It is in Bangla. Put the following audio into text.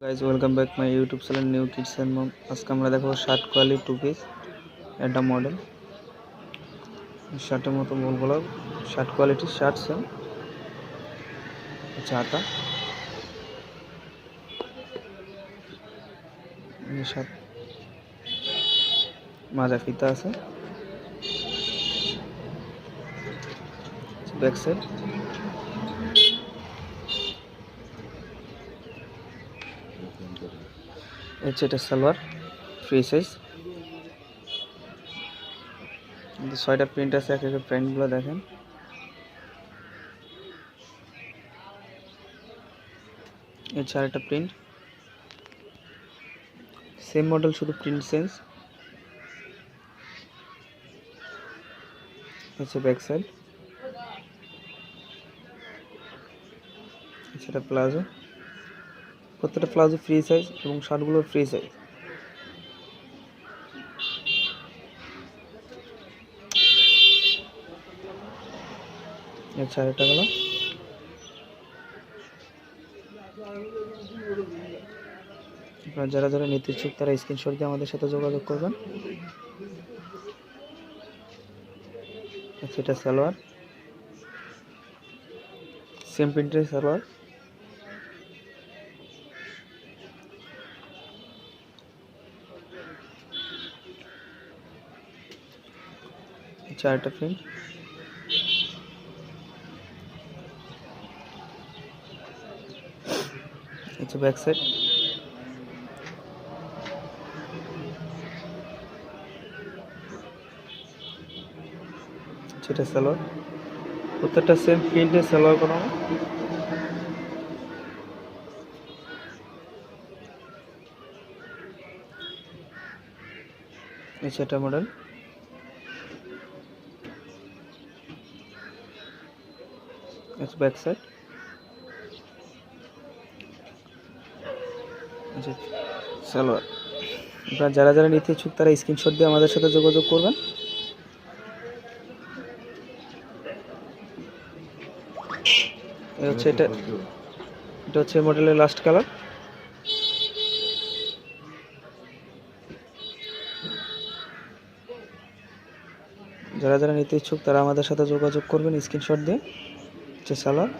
Guys welcome back my YouTube channel new kids and mom আজকে আমরা দেখাবো শার্ট কোয়ালিটি টু পিস একটা মডেল শার্টের মতো বলগুলো শার্ট কোয়ালিটি শার্ট সেম হাতা শার্ট মাজা ফিতা আছে। ব্যাক সাইড হচ্ছে এটা সালোয়ার ফ্রি সাইজ ছয়টা প্রিন্ট আছে, এক একটা প্রিন্টগুলো দেখেন। হচ্ছে আরেকটা প্রিন্ট সেম মডেল শুধু প্রিন্ট সেন্স হচ্ছে ব্যাক সাইড সেটা প্লাজো। প্রত্যেকটা প্লাজো ফ্রি সাইজ এবং শার্টগুলো ফ্রি সাইজ আচ্ছা আরেকটা গেল। আপনারা যারা যারা নিতে ইচ্ছুক, তারা স্ক্রিনশট দিয়ে আমাদের সাথে যোগাযোগ করবেন। আচ্ছা এটা সালোয়ার। সেম প্রিন্টের সালোয়ার। চারটা প্রিন্ট হচ্ছে ব্যাক সাইড সেটা সালোয়ার প্রত্যেকটা সেম প্রিন্টে সালোয়ার করানো সেটা model It's back side. Salwar. যারা যারা নিতে ইচ্ছুক, তারা স্ক্রিনশট দিয়ে আমাদের সাথে যোগাযোগ করবেন। এই হচ্ছে এটা এটা হচ্ছে মডেলের লাস্ট কালার যারা যারা নিতে ইচ্ছুক, তারা আমাদের সাথে যোগাযোগ করবেন স্ক্রিনশট দিয়ে। হচ্ছে সালোয়ার